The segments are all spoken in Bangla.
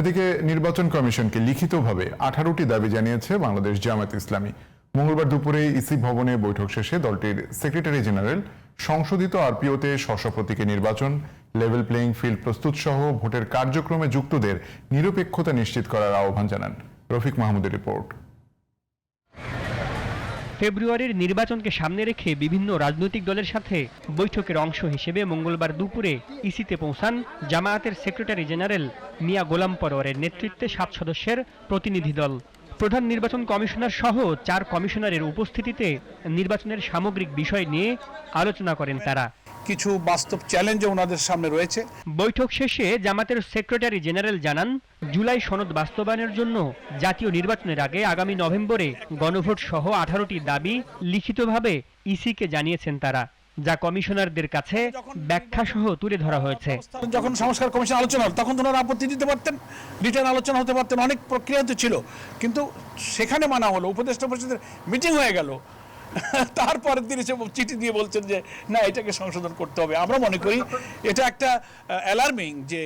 এদিকে নির্বাচন কমিশনকে লিখিতভাবে আঠারোটি দাবি জানিয়েছে বাংলাদেশ জামায়াত ইসলামী। মঙ্গলবার দুপুরে ইসি ভবনে বৈঠক শেষে দলটির সেক্রেটারি জেনারেল, সংশোধিত আরপিওতে স্ব প্রতীকে নির্বাচন, লেভেল প্লেয়িং ফিল্ড প্রস্তুত সহ ভোটের কার্যক্রমে যুক্তদের নিরপেক্ষতা নিশ্চিত করার আহ্বান জানান। রফিক মাহমুদের রিপোর্ট। ফেব্রুয়ারির নির্বাচনকে সামনে রেখে বিভিন্ন রাজনৈতিক দলের সাথে বৈঠকের অংশ হিসেবে মঙ্গলবার দুপুরে ইসিতে পৌঁছান জামায়াতের সেক্রেটারি জেনারেল মিয়া গোলাম পরোয়ারের নেতৃত্বে সাত সদস্যের প্রতিনিধি দল। প্রধান নির্বাচন কমিশনার সহ চার কমিশনারের উপস্থিতিতে নির্বাচনের সামগ্রিক বিষয় নিয়ে আলোচনা করেন তারা। কিছু বাস্তব চ্যালেঞ্জও ওনাদের সামনে রয়েছে। বৈঠক শেষে জামাতের সেক্রেটারি জেনারেল জানান জুলাই সনদ বাস্তবায়নের জন্য জাতীয় নির্বাচনের আগে আগামী নভেম্বরে গণভোট সহ আঠারোটি দাবি লিখিতভাবে ইসিকে জানিয়েছেন তারা যা কমিশনারদের কাছে ব্যাখ্যা সহ তুলে ধরা হয়েছে। যখন সংস্কার কমিশন আলোচনা হল তখন ওনারা আপত্তি দিতে পারতেন রিটার্ন আলোচনা হতে পারতেন অনেক প্রক্রিয়া তো ছিল। কিন্তু সেখানে মানা হলো উপদেষ্টা পরিষদের মিটিং হয়ে গেল। তারপরের দিন এসে চিঠি দিয়ে বলছেন যে, না, এটাকে সংশোধন করতে হবে। আমরা মনে করি এটা একটা অ্যালার্মিং যে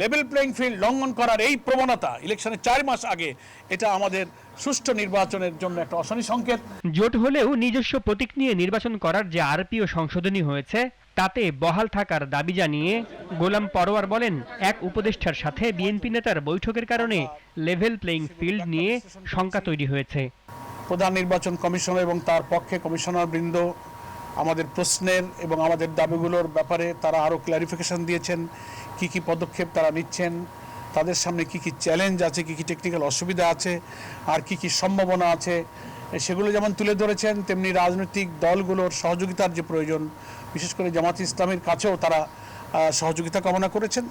লেভেল প্লেইং ফিল্ড লঙ্ঘন করার এই প্রবণতা ইলেকশনের চার মাস আগে, এটা আমাদের সুষ্ঠু নির্বাচনের জন্য একটা অশনি সংকেত। জোট হলেও নিজস্ব প্রতীক নিয়ে নির্বাচন করার যে আরপিও সংশোধনী হয়েছে, তাতে বহাল থাকার দাবি জানিয়ে গোলাম পরোয়ার বলেন, এক উপদেষ্টার সাথে বিএনপি নেতার বৈঠকের কারণে লেভেল প্লেইং ফিল্ড নিয়ে শঙ্কা তৈরি হয়েছে। প্রধান নির্বাচন কমিশনার এবং তার পক্ষে কমিশনার বৃন্দ আমাদের প্রশ্নের এবং আমাদের দাবিগুলোর ব্যাপারে তারা আরও ক্লারিফিকেশন দিয়েছেন, কি কি পদক্ষেপ তারা নিচ্ছেন, তাদের সামনে কি কি চ্যালেঞ্জ আছে, কি কি টেকনিক্যাল অসুবিধা আছে, আর কি কি সম্ভাবনা আছে, সেগুলো যেমন তুলে ধরেছেন, তেমনি রাজনৈতিক দলগুলোর সহযোগিতার যে প্রয়োজন, বিশেষ করে জামাত ইসলামের কাছেও তারা সহযোগিতা কামনা করেছেন।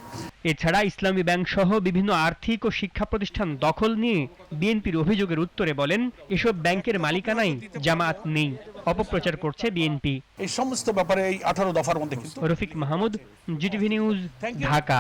এছাড়া ইসলামী ব্যাংক সহ বিভিন্ন আর্থিক ও শিক্ষা প্রতিষ্ঠান দখল নিয়ে বিএনপির অভিযোগের উত্তরে বলেন এসব ব্যাংকের মালিকানাই জামাত নেই অপপ্রচার করছে বিএনপি। এই সমস্ত ব্যাপারে এই আঠারো দফার মধ্যে রফিক মাহমুদ জিটিভি নিউজ ঢাকা।